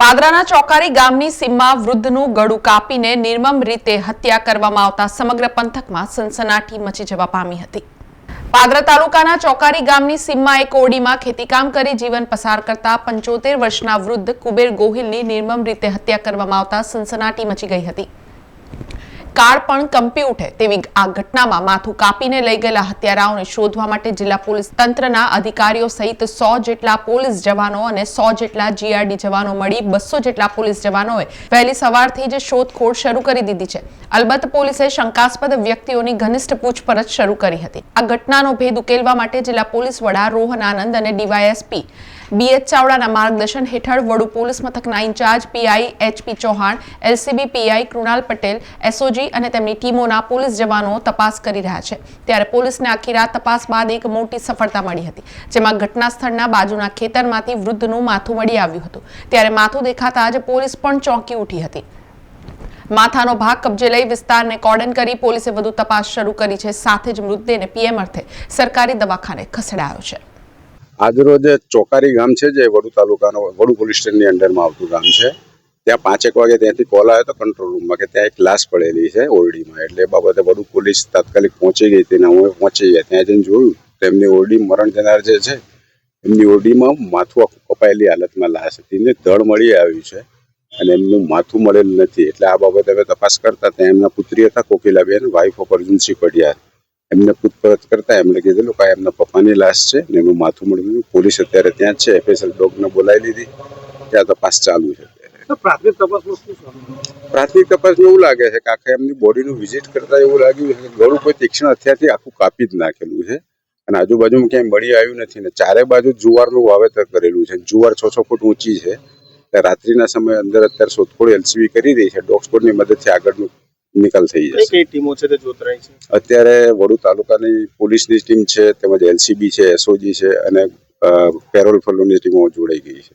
પાદરાના ચોકારી ગામની સીમમાં વૃદ્ધનું ગળું કાપીને નિર્મમ રીતે હત્યા કરવામાં આવતા સમગ્ર પંથકમાં સનસનાટી મચી જવા પામી હતી. પાદરા તાલુકાના ચોકારી ગામની સીમમાં એક ઓડીમાં ખેતીકામ કરી જીવન પસાર કરતા પંચોતેર વર્ષના વૃદ્ધ કુબેર ગોહિલની નિર્મમ રીતે હત્યા કરવામાં આવતા સનસનાટી મચી ગઈ હતી. કાર પણ કંપી ઉઠે તેવી આ ઘટનામાં માથું કાપીને લઈ ગયેલા હત્યારાઓને શોધવા માટે જિલ્લા પોલીસ તંત્રના અધિકારીઓ સહિત સો જેટલા પોલીસ જવાનો અને સો જેટલા જીઆરડી જવાનો મળી બસો જેટલા પોલીસ જવાનોએ વહેલી સવારથી જ શોધખોળ શરૂ કરી દીધી છે. અલબત્ત પોલીસે શંકાસ્પદ વ્યક્તિઓની ઘનિષ્ઠ પૂછપરછ શરૂ કરી હતી. આ ઘટનાનો ભેદ ઉકેલવા માટે જિલ્લા પોલીસ વડા રોહન આનંદ અને ડીવાયએસપી બીએચ ચાવડાના માર્ગદર્શન હેઠળ વડુ પોલીસ મથકના incharge PI HP Chauhan LCB PI Krunal Patel SOG અને તેમની ટીમોના પોલીસ જવાનો તપાસ કરી રહ્યા છે. ત્યારે પોલીસને આખી રાત તપાસ બાદ એક મોટી સફળતા મળી હતી, જેમાં ઘટના સ્થળના બાજુના ખેતરમાંથી વૃદ્ધનું માથું મળી આવ્યું હતું. ત્યારે માથું દેખાતા જ પોલીસ પણ ચોંકી ઉઠી હતી. માથાનો ભાગ કબજે લઈ વિસ્તારને કોર્ડન કરી પોલીસે વધુ તપાસ શરૂ કરી છે. સાથે જ મૃતદેહને પીએમ અર્થે સરકારી દવાખાને ખસેડાયો છે. આજરોજ ચોકારી ગામ છે, જે વડુ તાલુકાનો વડુ પોલીસ સ્ટેશનની અંડરમાં આવતું ગામ છે. ત્યાં પાંચેક વાગે ત્યાંથી કોલ આવ્યો હતો કંટ્રોલ રૂમમાં કે ત્યાં એક લાશ પડેલી છે ઓરડીમાં. એટલે એ બાબતે બધું પોલીસ તાત્કાલિક પહોંચી ગઈ હતી ને અમે પહોંચી ગયા. ત્યાં જઈને જોયું તેમની ઓરડી મરણ જનાર જે છે, એમની ઓરડીમાં માથું કપાયેલી હાલતમાં લાશ હતી ને ધડ મળી આવ્યું છે અને એમનું માથું મળેલું નથી. એટલે આ બાબતે અમે તપાસ કરતા ત્યાં એમના પુત્રી હતા કોકિલાબેન વાઇફ ઓફ અર્જુનસિંહ પડિયાર એમને પૂછપરછ કરતા એમણે કીધેલું કે એમના પપ્પાની લાશ છે ને એમનું માથું મળ્યું. પોલીસ અત્યારે ત્યાં છે. એફએસએલ ડોગને બોલાવી લીધી. ત્યાં તપાસ ચાલુ છે. પ્રાથમિક તપાસમાં શું પ્રાથમિક તપાસમાં એવું લાગે છે કે આખા એમની બોડીનું વિઝિટ કરતા એવું લાગ્યું છે કે ગળું કોઈ તીક્ષ્ણ હથિયારથી આખું કાપી જ નાખેલું છે. અને આજુબાજુમાં ક્યાંય મળી આવ્યું નથી ને ચારે બાજુ જુવારનું વાવેતર કરેલું છે. જુવાર છ છ ફૂટ ઊંચી છે. રાત્રિના સમય અંદર અત્યારે શોધખોળ એલસીબી કરી રહી છે. ડોગ સ્કોડની મદદથી આગળનું નિકાલ થઈ જશે. કઈ ટીમો છે તે જોતરાઈ છે? અત્યારે વડુ તાલુકાની પોલીસની ટીમ છે તેમજ એલસીબી છે એસઓજી છે અને પેરોલ ફલોની ટીમો જોડાઈ ગઈ છે.